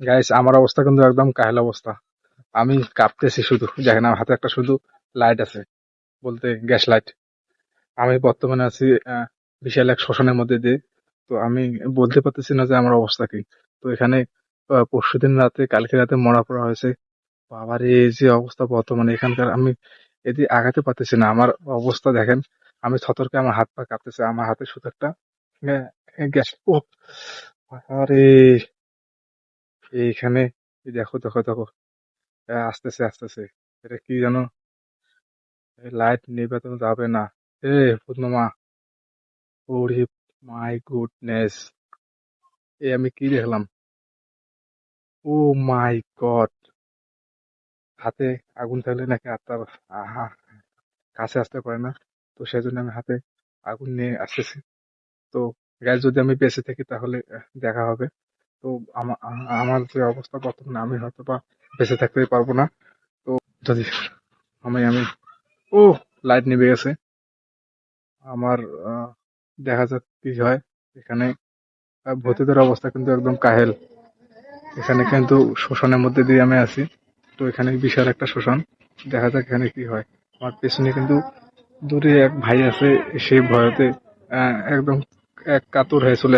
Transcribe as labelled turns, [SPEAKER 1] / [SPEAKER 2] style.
[SPEAKER 1] Guys আমার অবস্থা কিন্তু একদম কাহিল অবস্থা। আমি কাঁপতেছি শুধু। দেখেন, আমার হাতে একটা শুধু লাইট আছে, বলতে গ্যাস লাইট আমি বর্তমানে আছি বিশাল এক শ্মশানের মধ্যে দিয়ে। তো আমি বলতে পারতেছি না যে আমার অবস্থা কি। তো এখানে পরশু দিন রাতে, কালকে রাতে মরা পড়া হয়েছে। বাবার, এই যে অবস্থা বর্তমানে এখানকার। আমি এদিকে আগাতে পারতেছি না। আমার অবস্থা দেখেন, আমি সতর্কে আমার হাত পা কাঁপতেছে। আমার হাতে শুধু একটা গ্যাস ও আরে এইখানে দেখো দেখো দেখো। আসতেছে আসতেছে। এটা কি জানো লাইট তো যাবে না। এ, পূর্ণমা। ওরে মাই গুডনেস এ, আমি কি দেখলাম? ও মাই গড হাতে আগুন থাকলে নাকি আত্মার কাছে আসতে পারে না। তো সেই জন্য আমি হাতে আগুন নিয়ে আসতেছি। তো গ্যাস যদি আমি বেঁচে থাকি তাহলে দেখা হবে। তো আমার যে অবস্থা বর্তমানে আমি হয়তো বা বেঁচে থাকতে পারব না। তো যদি আমি আমি, ও লাইট নিভে গেছে। আমার দেখা যাক কি হয়। এখানে ভূতেদের অবস্থা কিন্তু একদম কাহেল। এখানে কিন্তু শোষণের মধ্যে দিয়ে আমি আছি। তো এখানে বিশাল একটা শোষণ। দেখা যাক এখানে কি হয়। আমার পেছনে কিন্তু দূরে এক ভাই আছে, সে ভয়তে একদম এক কাতর হয়ে চলে